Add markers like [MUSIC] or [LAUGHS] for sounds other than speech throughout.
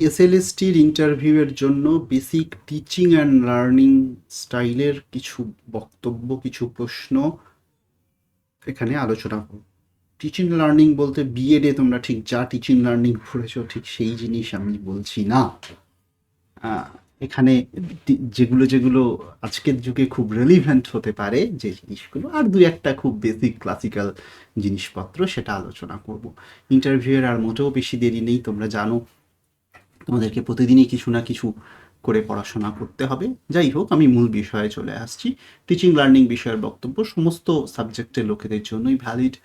এসএলএসটির ইন্টারভিউয়ের জন্য basic teaching and learning স্টাইলের কিছু বক্তব্য, কিছু প্রশ্ন এখানে আলোচনা করব টিচিং লার্নিং বলতে বিএডে তোমরা ঠিক যা টিচিং লার্নিং পড়েছো, ঠিক সেই জিনিস আমি বলছি না। এখানে যেগুলো যেগুলো আজকের যুগে খুব রেলিভেন্ট হতে পারে, যে জিনিসগুলো, আর দুই একটা খুব বেসিক ক্লাসিক্যাল জিনিসপত্র সেটা আলোচনা করব। ইন্টারভিউয়ের আর মোটেও বেশি দেরি নেই, তোমরা জানো তোমাদেরকে প্রতিদিনই কিছু না কিছু করে পড়াশোনা করতে হবে। যাই হোক, আমি মূল বিষয়ে চলে আসছি। টিচিং লার্নিং বিষয়ের বক্তব্য, সমস্ত সাবজেক্টের লোকেদের জন্যই ভ্যালিড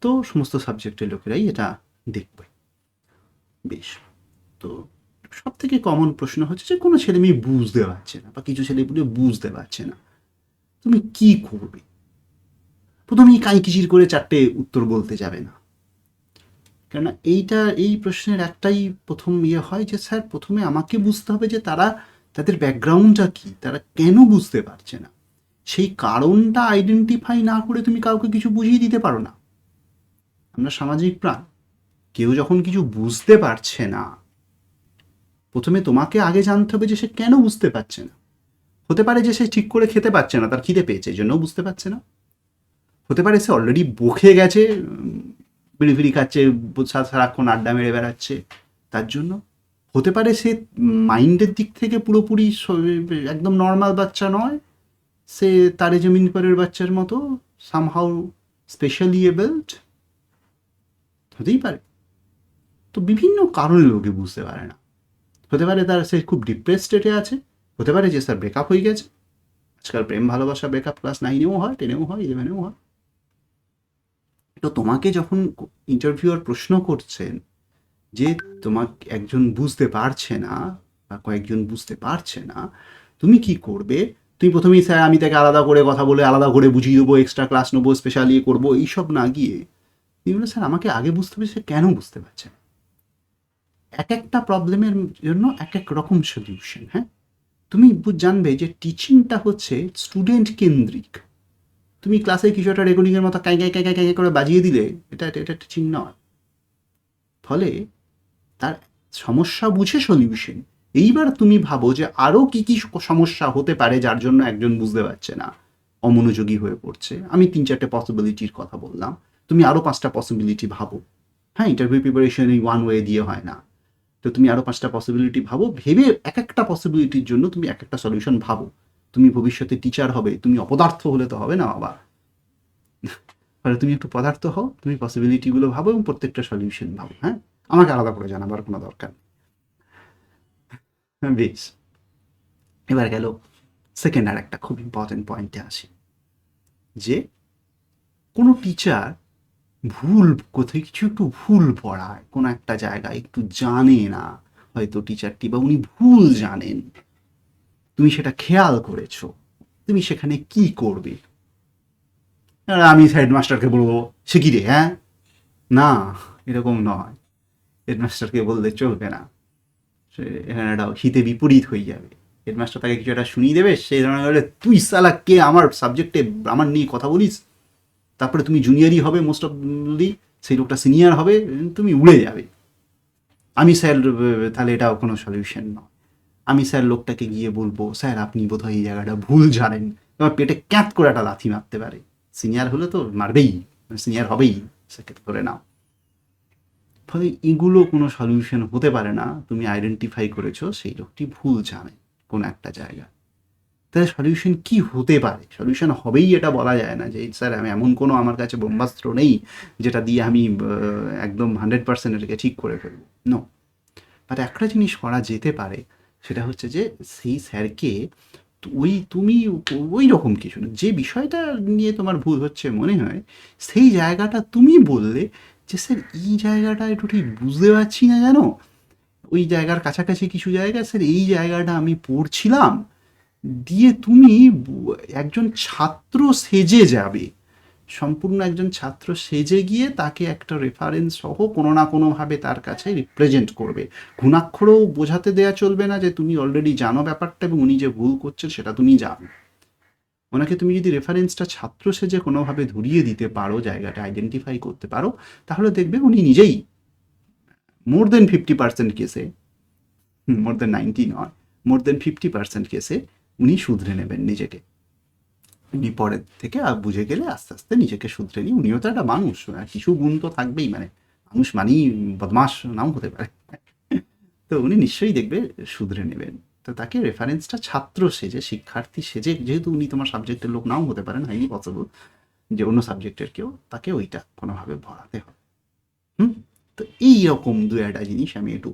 তো সমস্ত সাবজেক্টের লোকেরাই এটা দেখবে। বেশ। তো সব থেকে কমন প্রশ্ন হচ্ছে যে, কোনো ছেলে মেয়ে বুঝতে পারছে না বা কিছু ছেলেপুলে বুঝতে পারছে না। তুমি কি করবে? প্রথমেই কাঁইকিচির করে চারটে উত্তর বলতে যাবে না। কেননা এইটা, এই প্রশ্নের একটাই প্রথম ইয়ে হয় যে, স্যার, প্রথমে আমাকে বুঝতে হবে যে তারা, তাদের ব্যাকগ্রাউন্ডটা কি? তারা কেন বুঝতে পারছে না? সেই কারণটা আইডেন্টিফাই না করে তুমি কাউকে কিছু বুঝিয়ে দিতে পারো না। আমরা সামাজিক প্রাণ। কেউ যখন কিছু বুঝতে পারছে না, প্রথমে তোমাকে আগে জানতে হবে যে সে কেন বুঝতে পারছে না। হতে পারে যে সে ঠিক করে খেতে পারছে না, তার খিদে পেয়েছে, এই জন্যও বুঝতে পারছে না। হতে পারে সে অলরেডি বকে গেছে বিড়ি ফিড়ি খাচ্ছে সারাক্ষণ আড্ডা মেরে বেড়াচ্ছে, তার জন্য হতে পারে সে মাইন্ডের দিক থেকে পুরোপুরি একদম নর্মাল বাচ্চা নয়, সে তারে জমিন পরের বাচ্চার মতো সামহাউ স্পেশালি এবেলড হতেই পারে। তো বিভিন্ন কারণে লোকে বুঝতে পারে না। হতে পারে তার সে খুব ডিপ্রেস স্টেটে আছে, হতে পারে যে স্যার ব্রেকআপ হয়ে গেছে। আজকাল প্রেম ভালোবাসা ব্রেকআপ ক্লাস নাইনেও হয় টেনেও হয় ইলেভেনেও হয়। তো তোমাকে যখন ইন্টারভিউয়ার প্রশ্ন করছেন যে তোমাকে একজন বুঝতে পারছে না বা কয়েকজন বুঝতে পারছে না, তুমি কি করবে? তুমি প্রথমেই, স্যার, আমি তাকে আলাদা করে কথা বলে আলাদা করে বুঝিয়ে দেবো এক্সট্রা ক্লাস নেব স্পেশাল ইয়ে করব, এইসব না গিয়ে তুমি বলে স্যার, আমাকে আগে বুঝতে হবে, সে কেন বুঝতে পারছে না? এক একটা প্রবলেমের জন্য এক এক রকম সলিউশন হ্যাঁ? তুমি জানবে যে টিচিংটা হচ্ছে স্টুডেন্ট কেন্দ্রিক তুমি ক্লাসে কিছু একটা রেকর্ডিংয়ের মতো কাই কাই কাই কাই করে বাজিয়ে দিলে, এটা এটা এটা টিচিং নয়। ফলে তার সমস্যা বুঝে সলিউশন। এইবার তুমি ভাবো যে আরও কি কি সমস্যা হতে পারে যার জন্য একজন বুঝতে পারছে না। অমনোযোগী হয়ে পড়ছে। আমি তিন চারটে পসিবিলিটির কথা বললাম। তুমি আরও পাঁচটা পসিবিলিটি ভাবো। হ্যাঁ ইন্টারভিউ প্রিপারেশন এই ওয়ান ওয়ে দিয়ে হয় না। তো তুমি আরও পাঁচটা পসিবিলিটি ভাবো। ভেবে এক একটা পসিবিলিটির জন্য তুমি এক একটা সলিউশন ভাবো। তুমি ভবিষ্যতে টিচার হবে, তুমি অপদার্থ হলে তো হবে না, বাবা। ফলে তুমি একটু পদার্থ হও, তুমি পসিবিলিটিগুলো ভাবো এবং প্রত্যেকটা সলিউশন ভাবো হ্যাঁ? আমাকে আলাদা করে জানাবার কোনো দরকার নেই। বেশ। এবার গেল সেকেন্ড আর একটা খুব ইম্পর্টেন্ট পয়েন্টে আসি। যে কোনো টিচার ভুল, কোথায় কিছু একটু ভুল পড়ায়, কোনো একটা জায়গায় একটু জানে না, হয়তো টিচারটি বা উনি ভুল জানেন। তুমি সেটা খেয়াল করেছ। তুমি সেখানে কি করবে? আমি হেডমাস্টারকে বলব, সে কি রে হ্যাঁ? না, এরকম নয়। হেডমাস্টারকে বললে চলবে না। সে এখানে একটা হিতে বিপরীত হয়ে যাবে। হেডমাস্টার তাকে কিছু একটা শুনিয়ে দেবে, সে ধরনের বলে, তুই সালা কে? আমার সাবজেক্টে আমার নিয়ে কথা বলিস? তারপরে তুমি জুনিয়রই হবে মোস্ট অফ সেই লোকটা সিনিয়র হবে, তুমি উড়ে যাবে। আমি স্যার তাহলে এটাও কোনো সলিউশন নয়। আমি স্যার লোকটাকে গিয়ে বলব, স্যার, আপনি বোধহয় এই জায়গাটা ভুল জানেন। তোমার পেটে ক্যাঁত করে একটা লাথি মারতে পারে। সিনিয়র হলে তো মারবেই, সিনিয়র হবেই সেক্ষেত্রে করে নাও। ফলে এগুলো কোনো সলিউশন হতে পারে না। তুমি আইডেন্টিফাই করেছ, সেই লোকটি ভুল জানে কোনো একটা জায়গা তাহলে সলিউশন কি হতে পারে? সলিউশন হবেই এটা বলা যায় না যে, স্যার, আমি এমন কোনো আমার কাছে ব্রহ্মাস্ত্র নেই যেটা দিয়ে আমি একদম হান্ড্রেড পার্সেন্ট এটাকে ঠিক করে ফেলব। নো বাট একটা জিনিস করা যেতে পারে সেটা হচ্ছে যে সেই স্যারকে ওই তুমি ওই রকম কিছু না। যে বিষয়টা নিয়ে তোমার ভুল হচ্ছে মনে হয়, সেই জায়গাটা তুমি বললে যে, স্যার, এই জায়গাটা একটু ঠিক বুঝতে পারছি না জানো? ওই জায়গার কাছাকাছি কিছু জায়গা, স্যার, এই জায়গাটা আমি পড়ছিলাম। দিয়ে তুমি একজন ছাত্র সেজে যাবে। সম্পূর্ণ একজন ছাত্র সেজে গিয়ে তাকে একটা রেফারেন্স সহ কোনো না কোনোভাবে তার কাছে রিপ্রেজেন্ট করবে। ঘুণাক্ষরেও বোঝাতে দেয়া চলবে না যে তুমি অলরেডি জানো ব্যাপারটা এবং উনি যে ভুল করছেন সেটা তুমি জানো। ওনাকে তুমি যদি রেফারেন্সটা ছাত্র সেজে কোনোভাবে ধরিয়ে দিতে পারো, জায়গাটা আইডেন্টিফাই করতে পারো, তাহলে দেখবে উনি নিজেই মোর দেন ফিফটি পার্সেন্ট কেসে মোর দেন নাইনটি নয় মোর দেন ফিফটি পার্সেন্ট কেসে উনি শুধরে নেবেন নিজেকে। উনি পরের থেকে আর বুঝে গেলে আস্তে আস্তে নিজেকে শুধরে নিই উনিও তো একটা মানুষ কিছু গুণ তো থাকবেই মানে মানুষ মানেই বদমাস নাও হতে পারে। [LAUGHS] তো উনি নিশ্চয়ই দেখবে, শুধরে নেবেন। তো তাকে রেফারেন্সটা ছাত্র সেজে শিক্ষার্থী সেজে যেহেতু উনি তোমার সাবজেক্টের লোক নাও হতে পারেন হাইলি পসিবল যে অন্য সাবজেক্টের কেউ, তাকে ওইটা কোনোভাবে ভরাতে হবে। হুম? তো এই রকম দু একটা জিনিস আমি একটু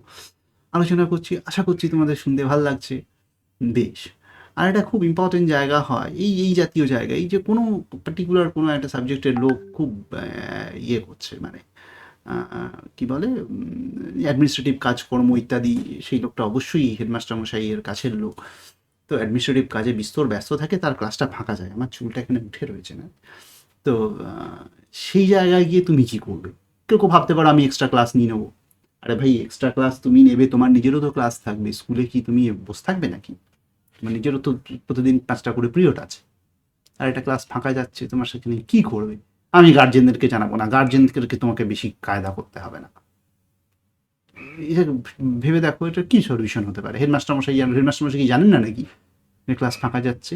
আলোচনা করছি। আশা করছি তোমাদের শুনতে ভালো লাগছে। বেশ। আর এটা খুব ইম্পর্টেন্ট জায়গা হয়, এই এই জাতীয় জায়গা, এই যে কোনো পার্টিকুলার কোনো একটা সাবজেক্টের লোক খুব ইয়ে করছে মানে কি বলে অ্যাডমিনিস্ট্রেটিভ কাজকর্ম ইত্যাদি, সেই লোকটা অবশ্যই হেডমাস্টার মশাইয়ের কাছের লোক। তো অ্যাডমিনিস্ট্রেটিভ কাজে বিস্তর ব্যস্ত থাকে, তার ক্লাসটা ফাঁকা যায়, আমার চুলটা এখানে উঠে রয়েছে না। তো সেই জায়গায় গিয়ে তুমি কি করবে? কেউ কেউ ভাবতে পারো আমি এক্সট্রা ক্লাস নিয়ে নেব। আরে ভাই এক্সট্রা ক্লাস তুমি নেবে, তোমার নিজেরও তো ক্লাস থাকবে, স্কুলে কি তুমি বসে থাকবে নাকি? তোমার নিজেরও তো প্রতিদিন পাঁচটা করে পিরিয়ড আছে। আর একটা ক্লাস ফাঁকা যাচ্ছে, তোমার সেখানে কি করবে? আমি গার্জেনদেরকে জানাব না। গার্জেনদেরকে তোমাকে বেশি কায়দা করতে হবে না। এটা ভেবে দেখো, এটা কি সলিউশন হতে পারে? হেডমাস্টার মশাই হেডমাস্টার মশাই কি জানেন না নাকি? ক্লাস ফাঁকা যাচ্ছে।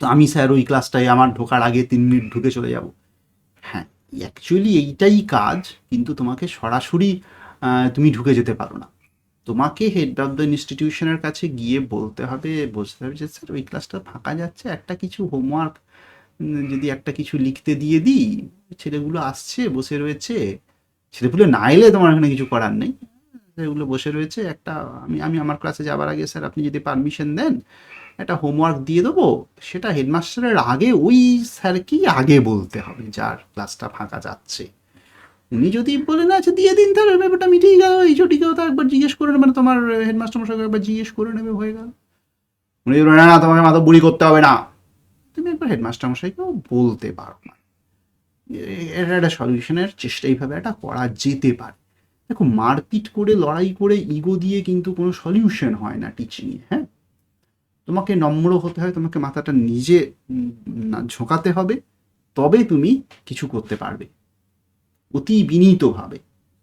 তো আমি স্যার ওই ক্লাসটায় আমার ঢোকার আগে তিন মিনিট ঢুকে চলে যাব। হ্যাঁ অ্যাকচুয়ালি এইটাই কাজ, কিন্তু তোমাকে সরাসরি তুমি ঢুকে যেতে পারো না। তোমাকে হেড অফ দ্য ইনস্টিটিউশনের কাছে গিয়ে বলতে হবে বলতে হবে যে, স্যার, ওই ক্লাসটা ফাঁকা যাচ্ছে, একটা কিছু হোমওয়ার্ক যদি একটা কিছু লিখতে দিয়ে দিই, ছেলেগুলো আসছে, বসে রয়েছে ছেলেগুলো না এলে তোমার এখানে কিছু করার নেই। ছেলেগুলো বসে রয়েছে, একটা, আমি আমি আমার ক্লাসে যাবার আগে, স্যার, আপনি যদি পারমিশন দেন, একটা হোমওয়ার্ক দিয়ে দেবো। সেটা হেডমাস্টারের আগে, ওই স্যারকেই আগে বলতে হবে, যার ক্লাসটা ফাঁকা যাচ্ছে। উনি যদি বলেন আচ্ছা দিয়ে দিন তাহলে ব্যাপারটা মিটিয়ে গেল এই চটিকেও তো একবার জিজ্ঞেস করে মানে তোমার হেডমাস্টার মশাইকে একবার জিজ্ঞেস করে নেবে হয়ে গেল। উনি বলবেন, না তোমাকে মাথা বুড়ি করতে হবে না। তুমি একবার হেডমাস্টার মশাইকেও বলতে পারো না। এটা একটা সলিউশনের চেষ্টা এইভাবে একটা করা যেতে পারে। দেখো মারপিট করে লড়াই করে ইগো দিয়ে কিন্তু কোনো সলিউশন হয় না টিচিংয়ে হ্যাঁ? তোমাকে নম্র হতে হয় তোমাকে মাথাটা নিজে না ঝোঁকাতে হবে তবে তুমি কিছু করতে পারবে। অতি বিনীতভাবে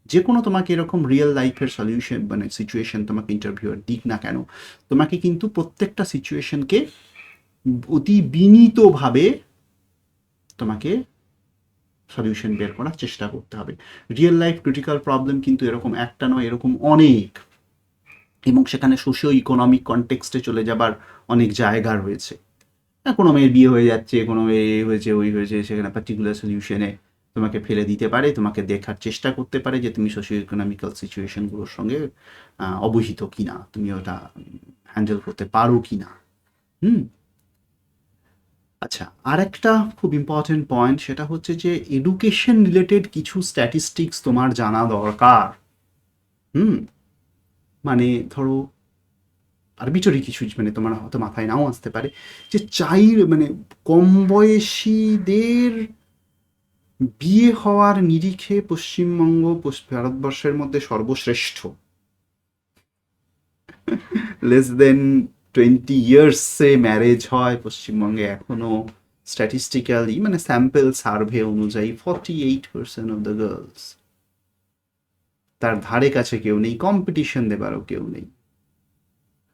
যে কোনো তোমাকে এরকম রিয়েল লাইফের সলিউশন মানে সিচুয়েশন তোমাকে ইন্টারভিউয়ার দিক না কেন তোমাকে কিন্তু প্রত্যেকটা সিচুয়েশনকে অতি বিনীতভাবে তোমাকে সলিউশন বের করার চেষ্টা করতে হবে। রিয়েল লাইফ ক্রিটিক্যাল প্রবলেম কিন্তু এরকম একটা নয় এরকম অনেক। এবং সেখানে সোশিও ইকোনমিক কনটেক্সটে চলে যাবার অনেক জায়গা রয়েছে। হ্যাঁ, কোনো মেয়ের বিয়ে হয়ে যাচ্ছে কোনো মেয়ে হয়েছে ওই হয়েছে সেখানে পার্টিকুলার সলিউশনে তোমাকে ফেলে দিতে পারে, তোমাকে দেখার চেষ্টা করতে পারে যে তুমি সোশিও ইকোনমিক্যাল সিচুয়েশনগুলোর সঙ্গে অবহিত কিনা, তুমি ওটা হ্যান্ডেল করতে পারো কিনা। হুম? আচ্ছা আর একটা খুব ইম্পর্টেন্ট পয়েন্ট সেটা হচ্ছে যে এডুকেশন রিলেটেড কিছু স্ট্যাটিস্টিক্স তোমার জানা দরকার। হুম? মানে ধরো আরবিটরি কিছু মানে তোমার হয়তো মাথায় নাও আসতে পারে যে চাই মানে কম বয়সীদের বিয়ে হওয়ার নিরিখে পশ্চিমবঙ্গ ভারতবর্ষের মধ্যে সর্বশ্রেষ্ঠ। লেস দেন টোয়েন্টি ইয়ার্সে ম্যারেজ হয় পশ্চিমবঙ্গে এখনও স্ট্যাটিস্টিক্যালি মানে স্যাম্পল সার্ভে অনুযায়ী forty eight percent of the girls তার ধারে কাছে কেউ নেই কম্পিটিশন দেবারও কেউ নেই।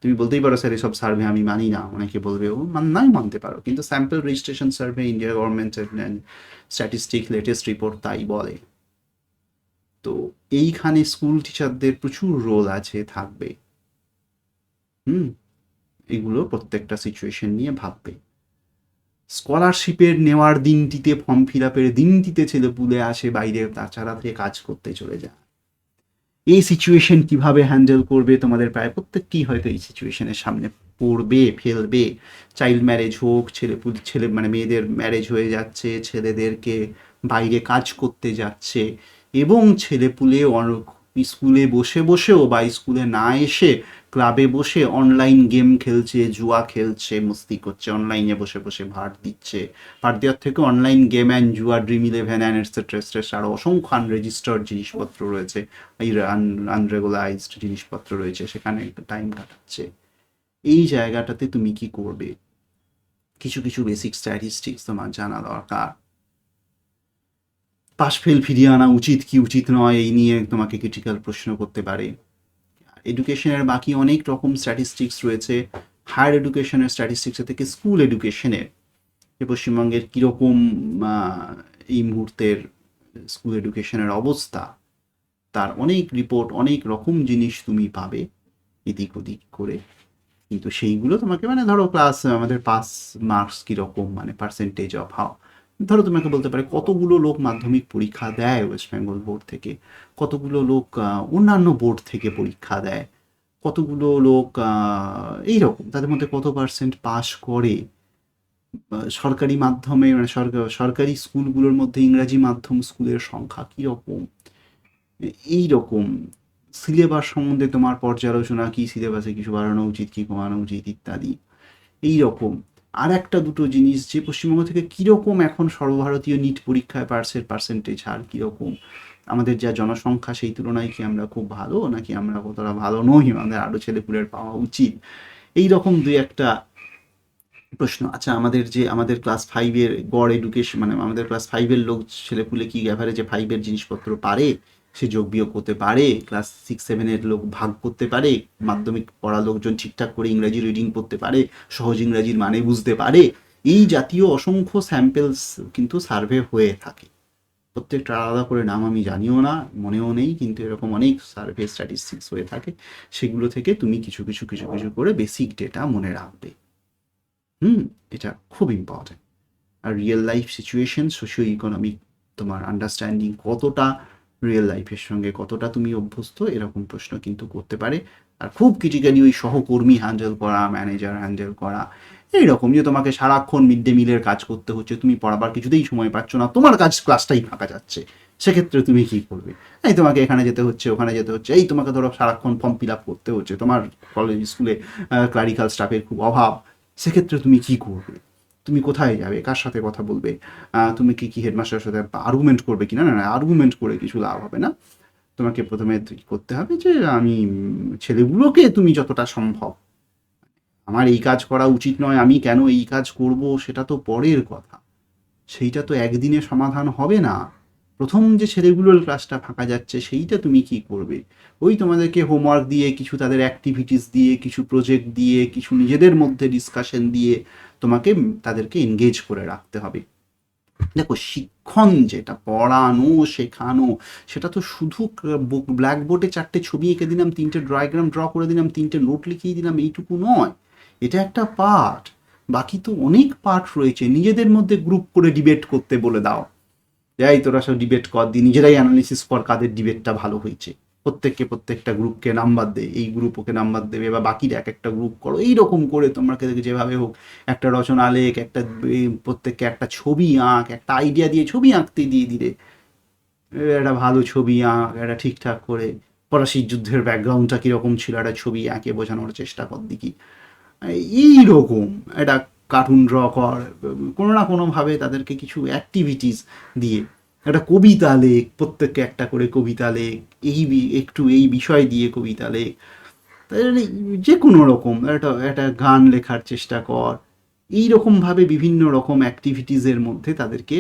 তুমি বলতেই পারো, স্যার, এসব সার্ভে আমি মানি না। অনেকে বলবে, ও, মান, নাই মানতে পারো। কিন্তু স্যাম্পল রেজিস্ট্রেশন সার্ভে ইন্ডিয়া গভর্নমেন্টের স্ট্যাটিস্টিক লেটেস্ট রিপোর্ট তাই বলে। তো এইখানে স্কুল টিচারদের প্রচুর রোল আছে, থাকবে। হুম? এগুলো প্রত্যেকটা সিচুয়েশন নিয়ে ভাববে। স্কলারশিপের নেওয়ার দিনটিতে ফর্ম ফিল আপের দিনটিতে ছেলে পুলে আসে, বাইরে তাছাড়া থেকে কাজ করতে চলে যায়। এই সিচুয়েশন কীভাবে হ্যান্ডেল করবে তোমাদের প্রায় প্রত্যেককেই হয়তো এই সিচুয়েশনের সামনে পড়বে, ফেলবে। চাইল্ড ম্যারেজ হোক, ছেলে ছেলে মানে মেয়েদের ম্যারেজ হয়ে যাচ্ছে, ছেলেদেরকে বাইরে কাজ করতে যাচ্ছে এবং ছেলেপুলে স্কুলে বসে বসেও বা স্কুলে না এসে ক্লাবে বসে অনলাইন গেম খেলছে, জুয়া খেলছে, মস্তি করছে অনলাইনে বসে বসে ভাট দিচ্ছে। ভাট দেওয়ার থেকে অনলাইন গেম অ্যান্ড জুয়া Dream Eleven and etcetera etcetera আরও অসংখ্য আনরেজিস্টার্ড জিনিসপত্র রয়েছে। এই আনরেগুলাইজড জিনিসপত্র রয়েছে, সেখানে টাইম কাটাচ্ছে। এই জায়গাটাতে তুমি কি করবে? কিছু কিছু বেসিক স্ট্যাটিস্টিক্স তোমার জানা দরকার। পাশ ফেল ফিরিয়ে আনা উচিত কি উচিত নয়, এই নিয়ে তোমাকে ক্রিটিক্যাল প্রশ্ন করতে পারে। এডুকেশনের বাকি অনেক রকম স্ট্যাটিস্টিক্স রয়েছে। হায়ার এডুকেশনের স্ট্যাটিস্টিক্সের থেকে স্কুল এডুকেশনের যে পশ্চিমবঙ্গের কীরকম এই মুহূর্তের স্কুল এডুকেশনের অবস্থা, তার অনেক রিপোর্ট অনেক রকম জিনিস তুমি পাবে এদিক ওদিক করে। কিন্তু সেইগুলো তোমাকে মানে ধরো ক্লাস আমাদের পাস মার্কস কীরকম মানে পার্সেন্টেজ অফ হাও ধরো তোমাকে বলতে পারে, কতগুলো লোক মাধ্যমিক পরীক্ষা দেয় ওয়েস্ট বেঙ্গল বোর্ড থেকে? কতগুলো লোক অন্যান্য বোর্ড থেকে পরীক্ষা দেয়? কতগুলো লোক এইরকম, তাদের মধ্যে কত পার্সেন্ট পাস করে? সরকারি মাধ্যমে মানে সরকারি স্কুলগুলোর মধ্যে ইংরাজি মাধ্যম স্কুলের সংখ্যা কীরকম? এই রকম সিলেবাস সম্বন্ধে তোমার পর্যালোচনা কী? সিলেবাসে কিছু বাড়ানো উচিত কী, কমানো উচিত ইত্যাদি। এই রকম আর একটা দুটো জিনিস যে পশ্চিমবঙ্গ থেকে কীরকম এখন সর্বভারতীয় নিট পরীক্ষায় পার্সের পার্সেন্টেজ আর কীরকম? আমাদের যা জনসংখ্যা সেই তুলনায় কি আমরা খুব ভালো, নাকি আমরা কতটা ভালো নই? আমাদের আরও ছেলেপুলের পাওয়া উচিত। এই রকম দুই একটা প্রশ্ন। আচ্ছা আমাদের যে, আমাদের ক্লাস ফাইভের গড় এডুকেশন মানে আমাদের ক্লাস ফাইভের লোক ছেলেপুলে কি অ্যাভারেজে ফাইভের জিনিসপত্র পারে? সে যোগ বিয়োগ করতে পারে ক্লাস সিক্স সেভেনের লোক ভাগ করতে পারে মাধ্যমিক পড়া লোকজন ঠিকঠাক করে ইংরাজি রিডিং করতে পারে সহজ ইংরাজির মানে বুঝতে পারে এই জাতীয় অসংখ্য স্যাম্পেলস কিন্তু সার্ভে হয়ে থাকে। প্রত্যেকটা আলাদা করে নাম আমি জানিও না মনেও নেই কিন্তু এরকম অনেক সার্ভে স্ট্যাটিস্টিক্স হয়ে থাকে সেগুলো থেকে তুমি কিছু কিছু কিছু কিছু করে বেসিক ডেটা মনে রাখবে। হুম এটা খুব ইম্পর্টেন্ট আর real life situation socio economic তোমার আন্ডারস্ট্যান্ডিং কতটা রিয়েল লাইফের সঙ্গে কতটা তুমি অভ্যস্ত, এরকম প্রশ্ন কিন্তু করতে পারে। আর খুব ক্রিটিক্যালি ওই সহকর্মী হ্যান্ডেল করা ম্যানেজার হ্যান্ডেল করা, এইরকম যে তোমাকে সারাক্ষণ মিড ডে মিলের কাজ করতে হচ্ছে, তুমি পড়াবার কিছুতেই সময় পাচ্ছ না, তোমার কাজ ক্লাসটাই ফাঁকা যাচ্ছে। সেক্ষেত্রে তুমি কী করবে? এই তোমাকে এখানে যেতে হচ্ছে, ওখানে যেতে হচ্ছে, এই তোমাকে ধরো সারাক্ষণ ফর্ম ফিল আপ করতে হচ্ছে, তোমার কলেজ স্কুলে ক্লারিক্যাল স্টাফের খুব অভাব। সেক্ষেত্রে তুমি কি করবে? তুমি কোথায় যাবে? কার সাথে কথা বলবে? তুমি কি কি হেডমাস্টারের সাথে আর্গুমেন্ট করবে কি না না আর্গুমেন্ট করে কিছু লাভ হবে না। তোমাকে প্রথমে করতে হবে যে, আমি ছেলেগুলোকে তুমি যতটা সম্ভব। আমার এই কাজ করা উচিত নয়, আমি কেন এই কাজ করব, সেটা তো পরের কথা। সেইটা তো একদিনে সমাধান হবে না। প্রথম যে ছেলেগুলোর ক্লাসটা ফাঁকা যাচ্ছে, সেইটা তুমি কি করবে? ওই তোমাদেরকে হোমওয়ার্ক দিয়ে, কিছু তাদের অ্যাক্টিভিটিস দিয়ে, কিছু প্রজেক্ট দিয়ে, কিছু নিজেদের মধ্যে ডিসকাশন দিয়ে তোমাকে তাদেরকে এনগেজ করে রাখতে হবে। দেখো, শিক্ষণ যেটা, পড়ানো, শেখানো, সেটা তো শুধু ব্ল্যাকবোর্ডে চারটে ছবি এঁকে দিলাম, তিনটে ড্রাইগ্রাম ড্র করে দিলাম, তিনটে নোট লিখিয়ে দিলাম, এইটুকু নয়। এটা একটা পার্ট বাকি তো অনেক পার্ট রয়েছে। নিজেদের মধ্যে গ্রুপ করে ডিবেট করতে বলে দাও। যাই তোরা সব ডিবেট কর, দি নিজেরাই অ্যানালিসিস কর কাদের ডিবেটটা ভালো হয়েছে। প্রত্যেককে প্রত্যেকটা গ্রুপকে নাম্বার দে, এই গ্রুপ ওকে নাম্বার দেবে, বা বাকির এক একটা গ্রুপ করো, এইরকম করে তোমরা যেভাবে হোক, একটা রচনা লেখ, একটা প্রত্যেককে একটা ছবি আঁক, একটা আইডিয়া দিয়ে ছবি আঁকতে দিয়ে দিলে একটা ভালো ছবি আঁক, একটা ঠিকঠাক করে। পলাশির যুদ্ধের ব্যাকগ্রাউন্ডটা কীরকম ছিল, একটা ছবি আঁকে বোঝানোর চেষ্টা কর দিকি এইরকম, একটা কার্টুন ড্র কর, কোনো না কোনোভাবে তাদেরকে কিছু অ্যাক্টিভিটিস দিয়ে। একটা কবিতা লেখ, প্রত্যেককে একটা করে কবিতা লেখ, এই একটু এই বিষয় দিয়ে কবিতা লেখ। যে কোনো রকম, একটা একটা গান লেখার চেষ্টা কর। এই রকমভাবে বিভিন্ন রকম অ্যাক্টিভিটিসের মধ্যে তাদেরকে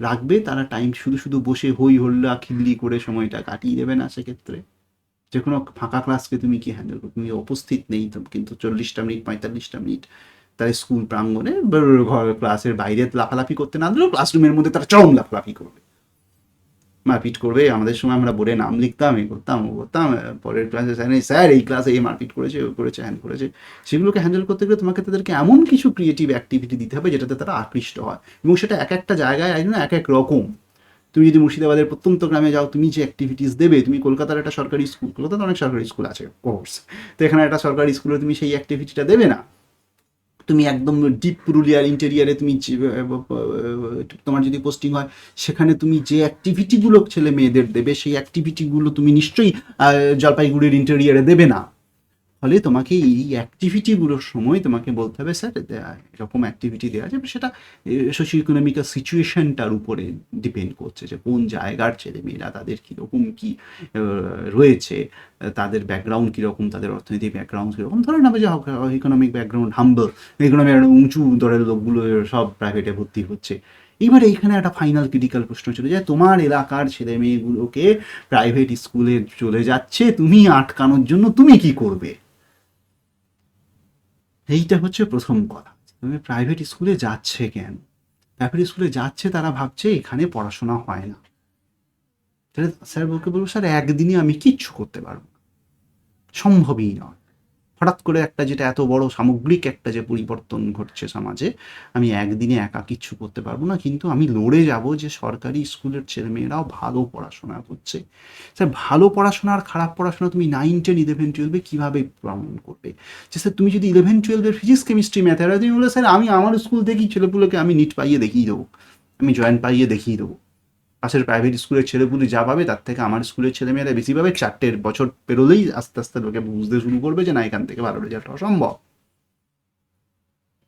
রাখবে। তারা টাইম শুধু শুধু বসে হই হল্লা, খিল্লি করে সময়টা কাটিয়ে দেবে না সেক্ষেত্রে। যে কোনো ফাঁকা ক্লাসকে তুমি কি হ্যান্ডেল করো? তুমি উপস্থিত নেই কিন্তু চল্লিশটা মিনিট পঁয়তাল্লিশটা মিনিট তারা স্কুল প্রাঙ্গণে ক্লাসের বাইরে লাফালাফি করতে না দিলেও ক্লাসরুমের মধ্যে তারা চরম লাফালাফি করবে। মারপিট করবে, আমাদের সময় আমরা বোর্ডে নাম লিখতাম, এ করতাম, ও করতাম পরের ক্লাসে স্যার স্যার এই ক্লাসে এই মারপিট করেছে, ও করেছে হ্যান্ড করেছে। সেগুলোকে হ্যান্ডেল করতে গেলে তোমাকে তাদেরকে এমন কিছু ক্রিয়েটিভ অ্যাক্টিভিটি দিতে হবে যেটাতে তারা আকৃষ্ট হয়। এবং সেটা এক একটা জায়গায় একজন এক এক রকম। তুমি যদি মুর্শিদাবাদের প্রত্যন্ত গ্রামে যাও, তুমি যে অ্যাক্টিভিটিস দেবে, তুমি কলকাতার একটা সরকারি স্কুল কলকাতাতে অনেক সরকারি স্কুল আছে কোর্স তো এখানে একটা সরকারি স্কুলে তুমি সেই অ্যাক্টিভিটিটা দেবে না। তুমি একদম ডিপ পুরুলিয়ার ইন্টেরিয়ারে তুমি তোমার যদি পোস্টিং হয়, সেখানে তুমি যে অ্যাক্টিভিটিগুলো ছেলে মেয়েদের দেবে, সেই অ্যাক্টিভিটিগুলো তুমি নিশ্চয়ই জলপাইগুড়ির ইন্টেরিয়ারে দেবে না। ফলে তোমাকে এই অ্যাক্টিভিটিগুলোর সময় তোমাকে বলতে হবে, স্যার এরকম অ্যাক্টিভিটি দেওয়া যাবে। সেটা সোশিও ইকোনমিক্যাল সিচুয়েশনটার উপরে ডিপেন্ড করছে যে কোন জায়গার ছেলেমেয়েরা তাদের কীরকম কী রয়েছে, তাদের ব্যাকগ্রাউন্ড কীরকম, তাদের অর্থনৈতিক ব্যাকগ্রাউন্ড কীরকম। ধরে নেবে যে ইকোনমিক ব্যাকগ্রাউন্ড হাম্বল ইকোনমিক উঁচু দরের লোকগুলো সব প্রাইভেটে ভর্তি হচ্ছে। এইবার এইখানে একটা ফাইনাল ক্রিটিক্যাল প্রশ্ন চলে যায়, তোমার এলাকার ছেলে মেয়েগুলোকে প্রাইভেট স্কুলে চলে যাচ্ছে, তুমি আটকানোর জন্য তুমি কি করবে? এইটা হচ্ছে প্রথম কথা। তুমি প্রাইভেট স্কুলে যাচ্ছে কেন? প্রাইভেট স্কুলে যাচ্ছে তারা ভাবছে এখানে পড়াশোনা হয় না। তাহলে স্যার বলকে বলব, স্যার, একদিনই আমি কিচ্ছু করতে পারব সম্ভবই নয়। হঠাৎ করে একটা যেটা এত বড় সামগ্রিক একটা যে পরিবর্তন ঘটছে সমাজে, আমি একদিনে একা কিচ্ছু করতে পারব না, কিন্তু আমি লড়ে যাব যে সরকারি স্কুলের ছেলেমেয়েরাও ভালো পড়াশোনা করছে। স্যার, ভালো পড়াশোনা আর খারাপ পড়াশোনা তুমি নাইন টেন ইলেভেন টুয়েলভে কীভাবে প্রমাণ করবে? যে স্যার, তুমি যদি ইলেভেন টুয়েলভের ফিজিক্স কেমিস্ট্রি ম্যাথ এরা তুমি বলে, স্যার, আমি আমার স্কুল থেকেই ছেলেপুলোকে আমি নিট পাইয়ে দেখিয়ে দেবো। আমি জয়েন্ট পাইয়ে দেখিয়ে দেবো। পাশের প্রাইভেট স্কুলের ছেলেপুলে যা পাবে, তার থেকে আমার স্কুলের ছেলেমেয়েরা বেশি পাবে। চারটের বছর পেরোলেই আস্তে আস্তে লোকে বুঝতে শুরু করবে যে না, এখান থেকে ভালো রেজাল্ট হওয়া সম্ভব।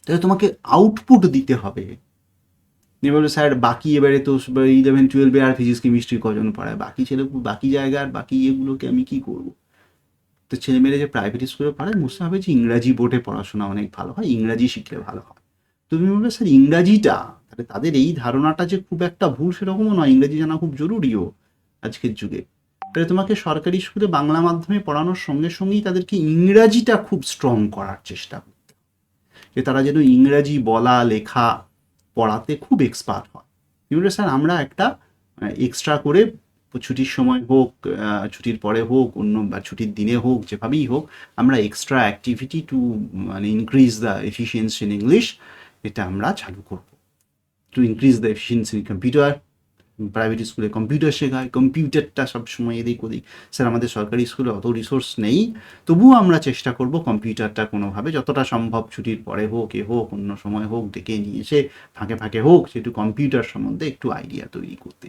তাহলে তোমাকে আউটপুট দিতে হবে। এবারে স্যার, বাকি এবারে তো ইলেভেন টুয়েলভে আর ফিজিক্স কেমিস্ট্রি কজন পড়ায়? বাকি ছেলে, বাকি জায়গার বাকি এগুলোকে আমি কি করব? তো ছেলেমেয়েরা যে প্রাইভেট স্কুলে পড়ায়, বুঝতে হবে যে ইংরাজি বোর্ডে পড়াশোনা অনেক ভালো হয়, ইংরাজি শিখলে ভালো হয়। তুমি বলবে, স্যার, ইংরাজিটা তাহলে তাদের এই ধারণাটা যে খুব একটা ভুল সেরকমও নয়, ইংরেজি জানা খুব জরুরিও আজকের যুগে। তাহলে তোমাকে সরকারি স্কুলে বাংলা মাধ্যমে পড়ানোর সঙ্গে সঙ্গেই তাদেরকে ইংরাজিটা খুব স্ট্রং করার চেষ্টা করতে। যে তারা যেন ইংরাজি বলা, লেখা, পড়াতে খুব এক্সপার্ট হয়। স্যার? আমরা একটা এক্সট্রা করে ছুটির সময় হোক ছুটির পরে হোক, অন্য বা ছুটির দিনে হোক, যেভাবেই হোক, আমরা এক্সট্রা অ্যাক্টিভিটি টু মানে increase the efficiency in English এটা আমরা চালু করব। To increase the efficiency computer private স্কুলে কম্পিউটার শেখায় কম্পিউটারটা সবসময় এদিক ওদিক। স্যার, আমাদের সরকারি স্কুলে অত রিসোর্স নেই। তবুও আমরা চেষ্টা করব কম্পিউটারটা কোনোভাবে যতটা সম্ভব ছুটির পরে হোক, এ হোক, অন্য সময় হোক, ডেকে নিয়ে এসে ফাঁকে ফাঁকে হোক, সেটু কম্পিউটার সম্বন্ধে একটু আইডিয়া তৈরি করতে।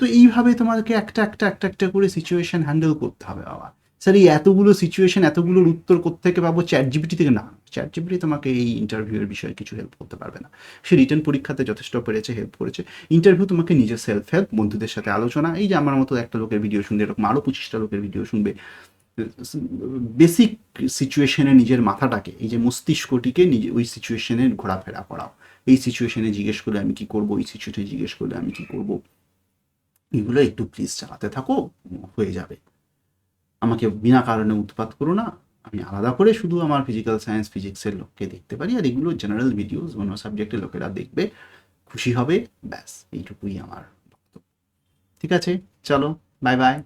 তো এইভাবে তোমাকে একটা একটা একটা একটা করে সিচুয়েশন হ্যান্ডেল করতে হবে বাবা। স্যার, এই এতগুলো সিচুয়েশন এতগুলোর উত্তর থেকে পাবো? চ্যাট জিপিটি থেকে না। চ্যাট জিপিটি তোমাকে এই ইন্টারভিউয়ের বিষয়ে কিছু হেল্প করতে পারবে না। সে রিটার্ন পরীক্ষাতে যথেষ্ট পেরেছে হেল্প করেছে। ইন্টারভিউ তোমাকে নিজের সেলফ হেল্প বন্ধুদের সাথে আলোচনা। এই যে আমার মতো একটা লোকের ভিডিও শুনবে, এরকম আরও পঁচিশটা লোকের ভিডিও শুনবে। বেসিক সিচুয়েশনে নিজের মাথাটাকে, এই যে মস্তিষ্কটিকে নিজে, ওই সিচুয়েশনে ঘোরাফেরা করাও। এই সিচুয়েশনে জিজ্ঞেস করলে আমি কি করব? এই সিচুয়েশনে জিজ্ঞেস করলে আমি কি করব? এগুলো একটু প্লিজ চালাতে থাকো, হয়ে যাবে। আমাকে বিনা কারণে উৎপাত করো না। আমি আলাদা করে শুধু আমার ফিজিক্যাল সায়েন্স ফিজিক্সের লোককে দেখতে পারি আর এগুলো জেনারেল ভিডিওস অন্য সাবজেক্টের লোকেরা দেখবে, খুশি হবে, ব্যাস, এইটুকুই আমার ঠিক আছে? চলো বাই বাই